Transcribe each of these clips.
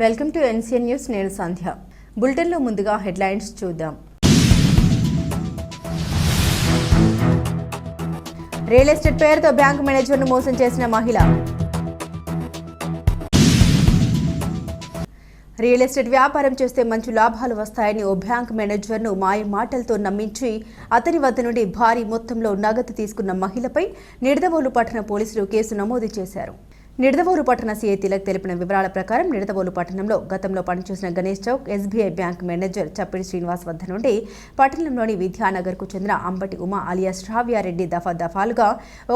Welcome to NCN news నేను సంధ్య. బులెటిన్లో ముందుగా హెడ్లైన్స్ చూద్దాం. రియల్ ఎస్టేట్ పేరుతో బ్యాంక్ మేనేజర్ను మోసం చేసిన మహిళ. రియల్ ఎస్టేట్ వ్యాపారం చేస్తే మంచి లాభాలు వస్తాయని ఓ బ్యాంక్ మేనేజర్ను మాయ మాటలతో నమ్మించి అతని వద్ద నుండి భారీ మొత్తంలో నగదు తీసుకున్న మహిళపై నిడదవోలు పట్టణ పోలీసులు కేసు నమోదు చేశారు. నిడదవోలు పట్టణ సీఐ తిలక్ తెలిపిన వివరాల ప్రకారం నిడదవోలు పట్టణంలో గతంలో పనిచేసిన Ganesh Chowk SBI bank manager Chappidi Srinivas వద్ద నుండి పట్టణంలోని విద్యానగర్కు చెందిన అంబటి ఉమా అలియా శ్రావ్యారెడ్డి దఫా దఫాలుగా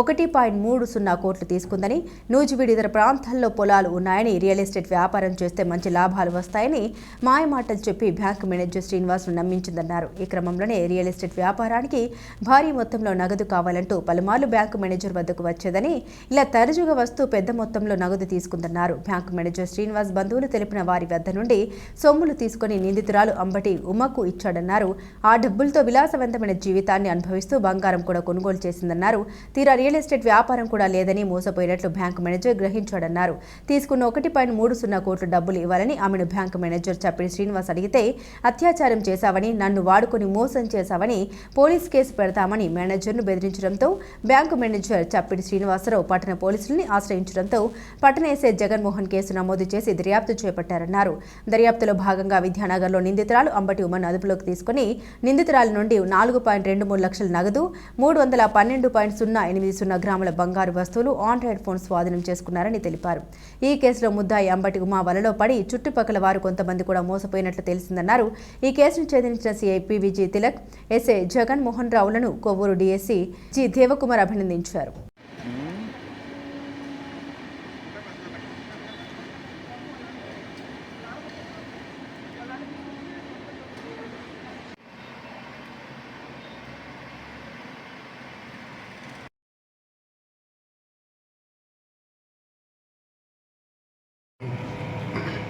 ఒకటి పాయింట్ మూడు సున్నా కోట్లు తీసుకుందని నూజివీడు ఇతర ప్రాంతాల్లో పొలాలు ఉన్నాయని రియల్ ఎస్టేట్ వ్యాపారం చేస్తే మంచి లాభాలు వస్తాయని మాయమాటలు చెప్పి బ్యాంక్ మేనేజర్ శ్రీనివాస్ను నమ్మించిందన్నారు. ఈ క్రమంలోనే రియల్ ఎస్టేట్ వ్యాపారానికి భారీ మొత్తంలో నగదు కావాలంటూ పలుమార్లు బ్యాంకు మేనేజర్ వద్దకు వచ్చేదని ఇలా తరచుగా వస్తూ పెద్ద మొత్తంలో నగదు తీసుకుందన్నారు బ్యాంకు మేనేజర్ శ్రీనివాస్ బంధువులు తెలిపిన వారి వద్ద నుండి సొమ్ములు తీసుకుని నిందితురాలు అంబటి ఉమకు ఇచ్చాడన్నారు. ఆ డబ్బులతో విలాసవంతమైన జీవితాన్ని అనుభవిస్తూ బంగారం కూడా కొనుగోలు చేసిందన్నారు. తీరా రియల్ ఎస్టేట్ వ్యాపారం కూడా లేదని మోసపోయినట్లు బ్యాంకు మేనేజర్ గ్రహించాడన్నారు. తీసుకున్న ఒకటి పాయింట్ మూడు సున్నా కోట్ల డబ్బులు ఇవ్వాలని ఆమెను బ్యాంకు మేనేజర్ చెప్పిన శ్రీనివాస్ అడిగితే అత్యాచారం చేశావని నన్ను వాడుకొని మోసం చేశావని పోలీస్ కేసు పెడతామని మేనేజర్ను బెదిరించడంతో బ్యాంకు మేనేజర్ చప్పిడి శ్రీనివాసరావు పట్టణ పోలీసుల్ని ఆశ్రయించడంతో పట్టణ పట్టణేసే జగన్మోహన్ కేసు నమోదు చేసి దర్యాప్తు చేపట్టారన్నారు. దర్యాప్తులో భాగంగా విద్యానగర్లో నిందితురాలు అంబటి ఉమను అదుపులోకి తీసుకుని నిందితురాల నుండి నాలుగు పాయింట్ రెండు మూడు లక్షల నగదు మూడు వందల పన్నెండు పాయింట్ సున్నా ఎనిమిది సున్నా గ్రాముల బంగారు వస్తువులు ఆండ్రాయిడ్ ఫోన్ స్వాధీనం చేసుకున్నారని తెలిపారు. ఈ కేసులో ముద్దాయి అంబటి ఉమా వలలో పడి చుట్టుపక్కల వారు కొంతమంది కూడా మోసపోయినట్లు తెలిసిందన్నారు. ఈ కేసును ఛేదించిన CI PVG Tilak SA Jaganmohan రావులను Kovvur DSP G Devakumar అభినందించారు.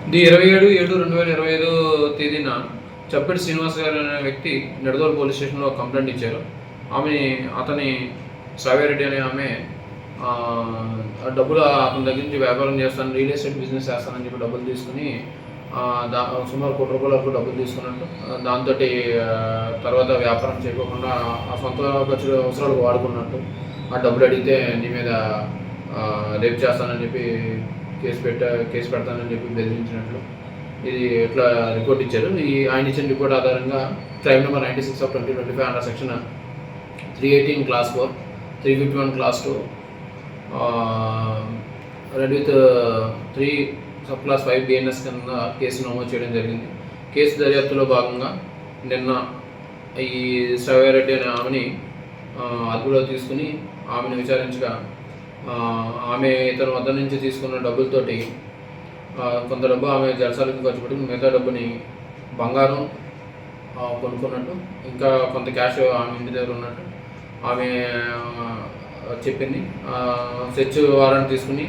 ది ఇరవై ఏడు ఏడు రెండు వేల ఇరవై ఐదు తేదీన చప్పెటి శ్రీనివాస్ గారు అనే వ్యక్తి నిడదోలు పోలీస్ స్టేషన్లో కంప్లైంట్ ఇచ్చారు. ఆమె అతని సావేరెడ్డి అనే ఆమె ఆ, డబ్బులు అతని దగ్గర నుంచి వ్యాపారం చేస్తాను రియల్ ఎస్టేట్ బిజినెస్ చేస్తానని చెప్పి డబ్బులు తీసుకుని దా సుమారు కోటి రూపాయలకు డబ్బులు తీసుకున్నట్టు దాంతో తర్వాత వ్యాపారం చేయకోకుండా ఆ సొంత ఖర్చు అవసరాలు వాడుకున్నట్టు ఆ డబ్బులు అడిగితే నీ మీద రేపు చేస్తానని చెప్పి కేసు పెట్ట కేసు పెడతానని చెప్పి బెదిరించినట్లు. ఇది ఇట్లా రిపోర్ట్ ఇచ్చారు? ఈ ఆయన ఇచ్చిన రిపోర్ట్ ఆధారంగా crime number ninety six of twenty twenty five under section three eighteen clause four three fifty one clause two read with three sub clause five BNS కింద కేసు నమోదు చేయడం జరిగింది. కేసు దర్యాప్తులో భాగంగా నిన్న ఈ శ్రవ్యారెడ్డి అనే ఆమెని అదుపులో తీసుకుని ఆమెను విచారించగా ఆమె ఇతని వద్ద నుంచి తీసుకున్న డబ్బులతోటి కొంత డబ్బు ఆమె జలసాలకు ఖర్చు పెట్టి మిగతా డబ్బుని బంగారం కొనుక్కున్నట్టు ఇంకా కొంత క్యాష్ ఆమె ఇంటి దగ్గర ఉన్నట్టు ఆమె చెప్పింది. సెచ్ వారెంట్ తీసుకుని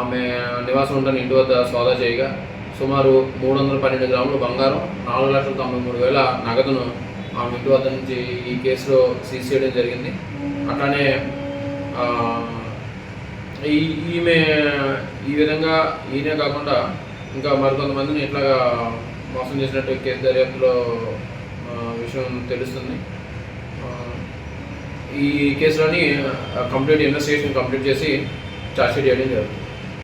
ఆమె నివాసం ఉంటున్న ఇంటి వద్ద సోదా చేయగా సుమారు మూడు వందల పన్నెండు గ్రాములు బంగారం నాలుగు లక్షల తొంభై మూడు వేల నగదును ఆమె ఇంటి వద్ద నుంచి ఈ కేసులో సీజ్ చేయడం జరిగింది. అట్లానే ఈమె ఈ విధంగా ఈయనే కాకుండా ఇంకా మరికొంతమందిని ఇట్లాగా మోసం చేసినట్టు కేసు దర్యాప్తులో విషయం తెలుస్తుంది. ఈ కేసులోని కంప్లీట్ ఇన్వెస్టిగేషన్ కంప్లీట్ చేసి ఛార్జ్షీట్ చేయడం జరుగుతుంది.